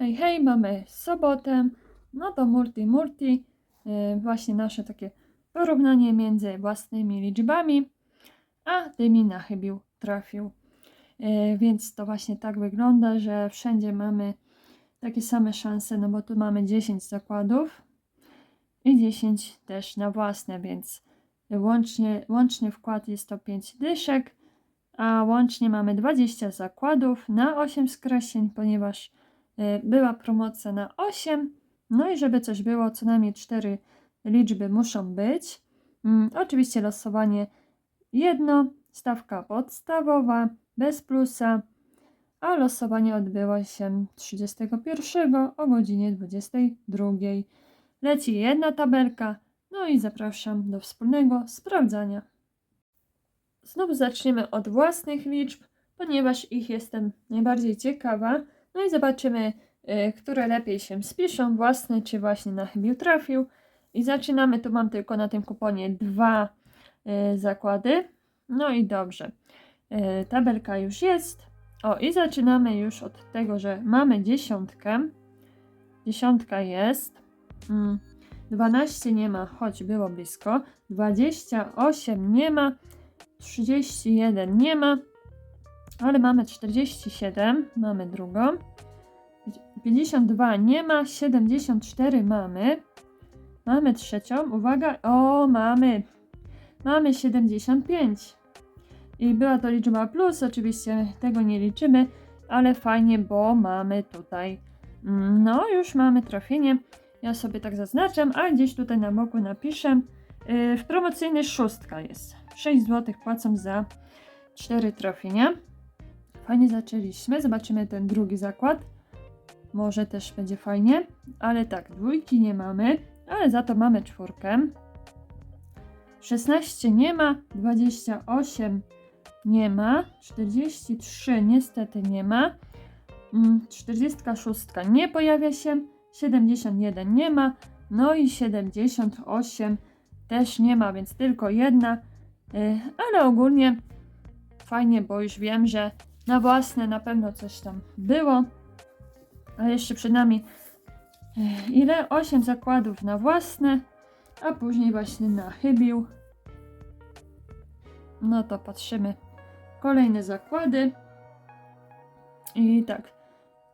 Hej, hej, mamy sobotę. No to multi, multi. e, Właśnie nasze takie porównanie między własnymi liczbami, a tymi na chybił trafił. E, Więc to właśnie tak wygląda, że wszędzie mamy takie same szanse, no bo tu mamy 10 zakładów i 10 też na własne, więc łącznie, łączny wkład jest to 5 dyszek, a łącznie mamy 20 zakładów na 8 skreśleń, ponieważ była promocja na 8. No i żeby coś było, co najmniej 4 liczby muszą być. Mm, oczywiście losowanie jedno, stawka podstawowa, bez plusa, a losowanie odbyło się 31 o godzinie 22. Leci jedna tabelka, no i zapraszam do wspólnego sprawdzania. Znów zaczniemy od własnych liczb, ponieważ ich jestem najbardziej ciekawa. No i zobaczymy, y, które lepiej się spiszą, własne czy właśnie na chybił trafił. I zaczynamy, tu mam tylko na tym kuponie dwa y, zakłady. No i dobrze. Y, tabelka już jest. O, i zaczynamy już od tego, że mamy dziesiątkę. Dziesiątka jest. Mm, 12 nie ma, choć było blisko. 28 nie ma. 31 nie ma, ale mamy 47, mamy drugą. 52 nie ma, 74 mamy. Mamy trzecią, uwaga, o mamy, mamy 75. I była to liczba plus, oczywiście tego nie liczymy, ale fajnie, bo mamy tutaj, mm, no już mamy trafienie. Ja sobie tak zaznaczam, a gdzieś tutaj na boku napiszę, yy, w promocyjnej szóstka jest. 6 zł płacą za 4 trafienia. Fajnie zaczęliśmy. Zobaczymy ten drugi zakład. Może też będzie fajnie. Ale tak, dwójki nie mamy, ale za to mamy czwórkę. 16 nie ma, 28 nie ma, 43 niestety nie ma, mm, 46 nie pojawia się, 71 nie ma, no i 78 też nie ma, więc tylko jedna. Y, ale ogólnie fajnie, bo już wiem, że na własne na pewno coś tam było. A jeszcze przed nami y, ile? 8 zakładów na własne, a później właśnie na chybił. No to patrzymy. Kolejne zakłady. I tak.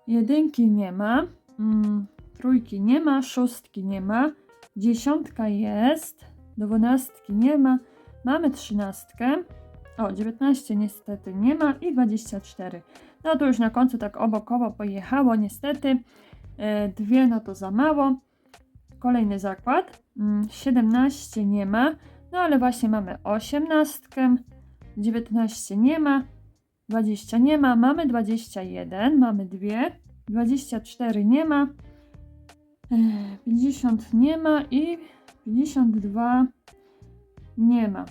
Jedynki nie ma. Mm, trójki nie ma. Szóstki nie ma. Dziesiątka jest. Dwunastki nie ma. Mamy trzynastkę. O, 19 niestety nie ma i 24. No to już na końcu tak obokowo pojechało niestety. E, dwie no to za mało. Kolejny zakład. Mm, 17 nie ma. No ale właśnie mamy 18. 19 nie ma. 20 nie ma. Mamy 21. Mamy dwie. 24 nie ma. E, 50 nie ma i 52 nie ma.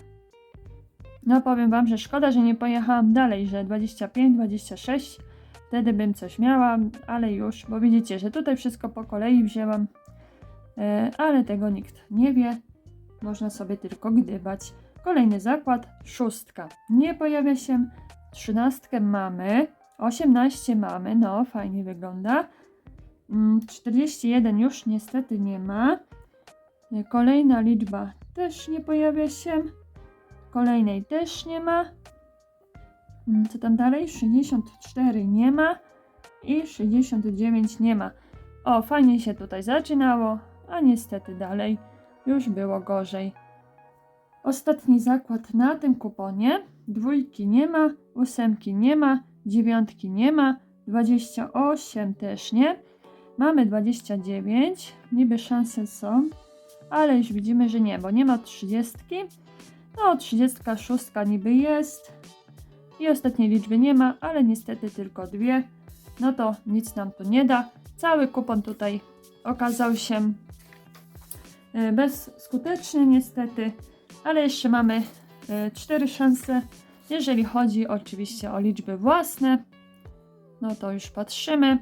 No powiem wam, że szkoda, że nie pojechałam dalej, że 25, 26, wtedy bym coś miała, ale już, bo widzicie, że tutaj wszystko po kolei wzięłam, e, ale tego nikt nie wie, można sobie tylko gdybać. Kolejny zakład, szóstka, nie pojawia się, trzynastkę mamy, 18 mamy, no fajnie wygląda, Mm, 41 już niestety nie ma, E, kolejna liczba też nie pojawia się. Kolejnej też nie ma. Mm, Co tam dalej? 64 nie ma. I 69 nie ma. O, fajnie się tutaj zaczynało, a niestety dalej już było gorzej. Ostatni zakład na tym kuponie. Dwójki nie ma, ósemki nie ma, dziewiątki nie ma, 28 też nie. Mamy 29, niby szanse są, ale już widzimy, że nie, bo nie ma 30. No, 36 niby jest. I ostatniej liczby nie ma, ale niestety tylko dwie. No to nic nam tu nie da. Cały kupon tutaj okazał się e, bezskuteczny niestety, ale jeszcze mamy e, cztery szanse. Jeżeli chodzi oczywiście o liczby własne, no to już patrzymy.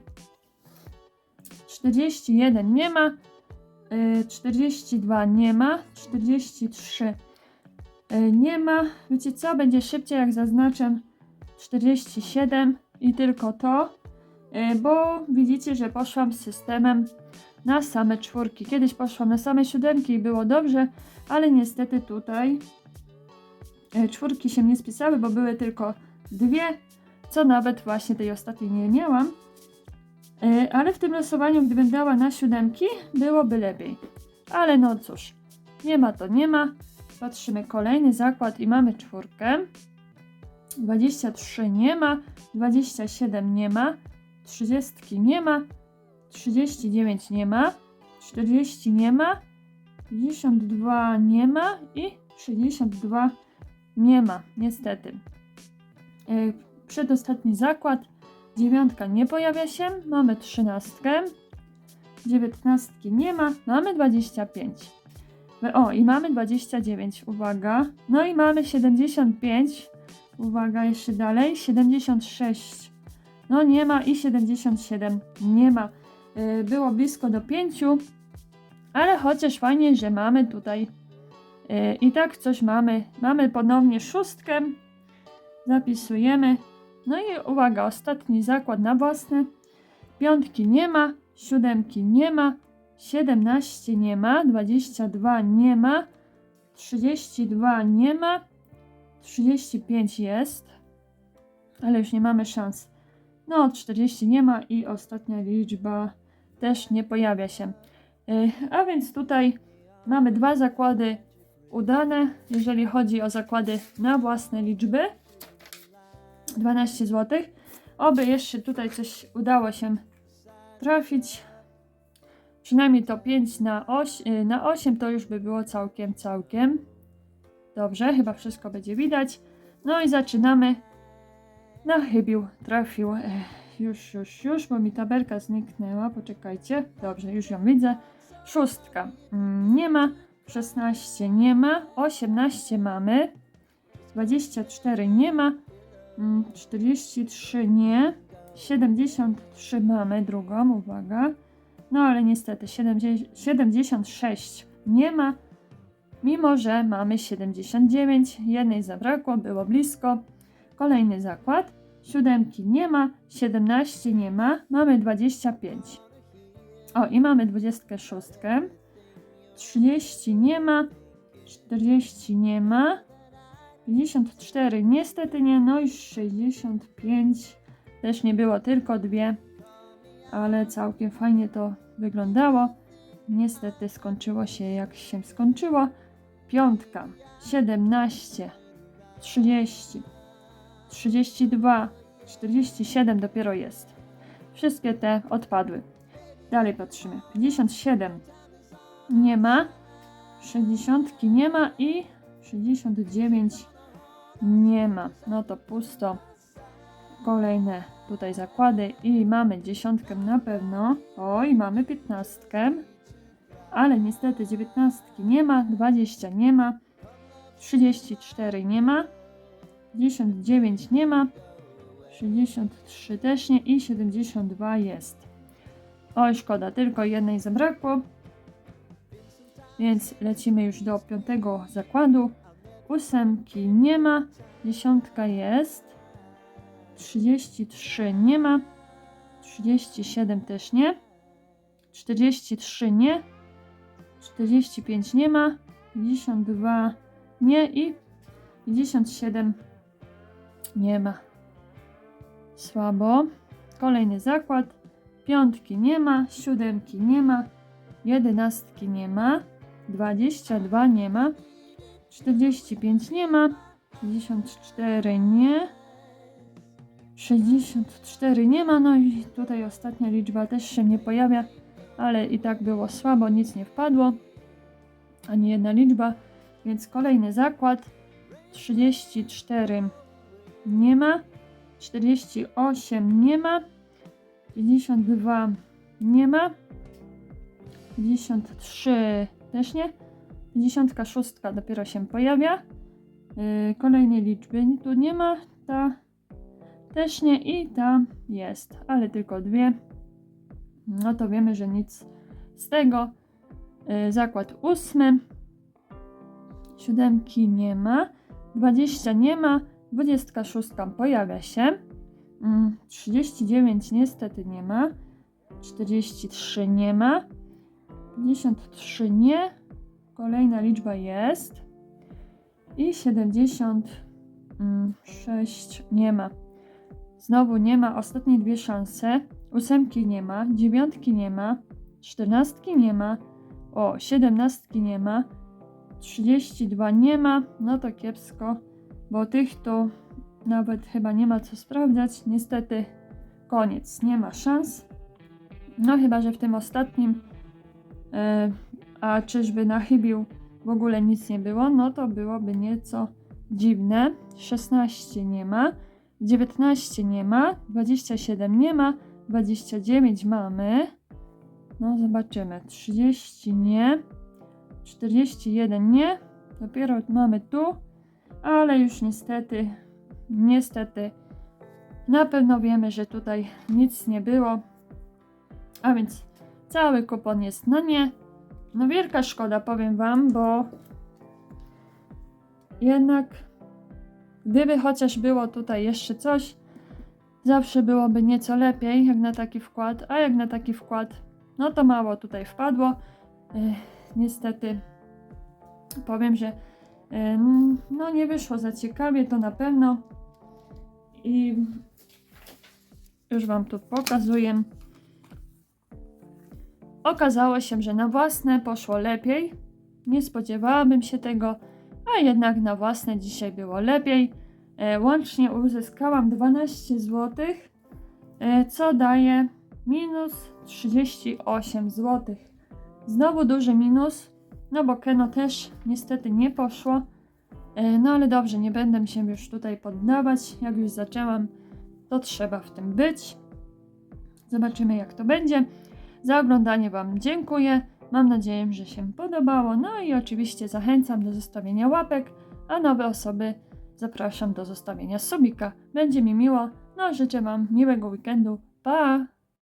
41 nie ma, y, 42 nie ma, 43 y, nie ma. Wiecie co? Będzie szybciej, jak zaznaczę 47 i tylko to. y, bo widzicie, że poszłam z systemem na same czwórki. Kiedyś poszłam na same siódemki i było dobrze, ale niestety tutaj y, czwórki się nie spisały, bo były tylko dwie, co nawet właśnie tej ostatniej nie miałam. Ale w tym losowaniu, gdybym dała na siódemki, byłoby lepiej. Ale no cóż, nie ma to nie ma. Patrzymy kolejny zakład i mamy czwórkę. 23 nie ma, 27 nie ma, 30 nie ma, 39 nie ma, 40 nie ma, 52 nie ma i 62 nie ma, niestety. Yy, Przedostatni zakład, dziewiątka nie pojawia się, mamy trzynastkę, dziewiętnastki nie ma, mamy 25. O, i mamy 29, uwaga. No i mamy 75, uwaga, jeszcze dalej, 76. No nie ma i 77 nie ma. Yy, Było blisko do 5, ale chociaż fajnie, że mamy tutaj yy, i tak coś mamy. Mamy ponownie szóstkę, zapisujemy. No i uwaga, ostatni zakład na własne. Piątki nie ma, siódemki nie ma, 17 nie ma, 22 nie ma, 32 nie ma, 35 jest, ale już nie mamy szans. No, 40 nie ma i ostatnia liczba też nie pojawia się. Yy, A więc tutaj mamy dwa zakłady udane, jeżeli chodzi o zakłady na własne liczby. 12 zł. Oby jeszcze tutaj coś udało się trafić. Przynajmniej to 5 na 8, na 8 to już by było całkiem, całkiem. Dobrze, chyba wszystko będzie widać. No i zaczynamy. No chybił, trafił. Ech, już, już, już, bo mi tabelka zniknęła. Poczekajcie. Dobrze, już ją widzę. Szóstka mm, nie ma. 16 nie ma. 18 mamy. 24 nie ma. Mm, 43 nie. 73 mamy drugą, uwaga. No ale niestety 70, 76 nie ma. Mimo, że mamy 79, jednej zabrakło, było blisko. Kolejny zakład. Siódemki nie ma, 17 nie ma, mamy 25. O, i mamy 26. 30 nie ma, 40 nie ma, 54 niestety nie, no i 65 też nie było, tylko dwie, ale całkiem fajnie to wyglądało. Niestety skończyło się jak się skończyło. Piątka, 17, 30, 32, 47 dopiero jest. Wszystkie te odpadły. Dalej patrzymy. 57 nie ma, 60 nie ma i 69 nie ma. No to pusto. Kolejne tutaj zakłady i mamy dziesiątkę na pewno. Oj, mamy piętnastkę. Ale niestety 19 nie ma, 20 nie ma, 34 nie ma, 59 nie ma, 63 też nie i 72 jest. Oj, szkoda, tylko jednej zabrakło. Więc lecimy już do piątego zakładu. Ósemki nie ma, dziesiątka jest, 33 nie ma, 37 też nie, 43 nie, 45 nie ma, 52 nie i 57 nie ma. Słabo. Kolejny zakład. Piątki nie ma, siódemki nie ma, jedenastki nie ma, 22 nie ma, 45 nie ma, 54 nie, 64 nie ma, no i tutaj ostatnia liczba też się nie pojawia, ale i tak było słabo, nic nie wpadło, ani jedna liczba, więc kolejny zakład, 34 nie ma, 48 nie ma, 52 nie ma, 53 też nie, 56 dopiero się pojawia, yy, kolejnej liczby tu nie ma, ta też nie i ta jest, ale tylko dwie. No to wiemy, że nic z tego. Yy, zakład ósmy. Siódemki nie ma. 20 nie ma. 26 pojawia się. Mm, 39 niestety nie ma. 43 nie ma. 53 nie. Kolejna liczba jest. I 76 nie ma. Znowu nie ma. Ostatnie dwie szanse. Ósemki nie ma. Dziewiątki nie ma. Czternastki nie ma. O, siedemnastki nie ma. 32 nie ma. No to kiepsko, bo tych to nawet chyba nie ma co sprawdzać. Niestety koniec. Nie ma szans. No chyba, że w tym ostatnim e, a czyżby na chybił w ogóle nic nie było, no to byłoby nieco dziwne. 16 nie ma, 19 nie ma, 27 nie ma, 29 mamy. No zobaczymy. 30 nie, 41 nie. Dopiero mamy tu, ale już niestety, niestety na pewno wiemy, że tutaj nic nie było. A więc cały kupon jest na nie. No wielka szkoda, powiem wam, bo jednak gdyby chociaż było tutaj jeszcze coś, zawsze byłoby nieco lepiej jak na taki wkład, a jak na taki wkład, no to mało tutaj wpadło. Niestety powiem, że no nie wyszło za ciekawie, to na pewno. I już wam tu pokazuję. Okazało się, że na własne poszło lepiej. Nie spodziewałabym się tego, a jednak na własne dzisiaj było lepiej. E, łącznie uzyskałam 12 zł, e, co daje minus 38 zł. Znowu duży minus, no bo Keno też niestety nie poszło. E, no ale dobrze, nie będę się już tutaj poddawać. Jak już zaczęłam, to trzeba w tym być. Zobaczymy, jak to będzie. Za oglądanie Wam dziękuję. Mam nadzieję, że się podobało. No i oczywiście zachęcam do zostawienia łapek, a nowe osoby zapraszam do zostawienia subika. Będzie mi miło. No, życzę Wam miłego weekendu. Pa!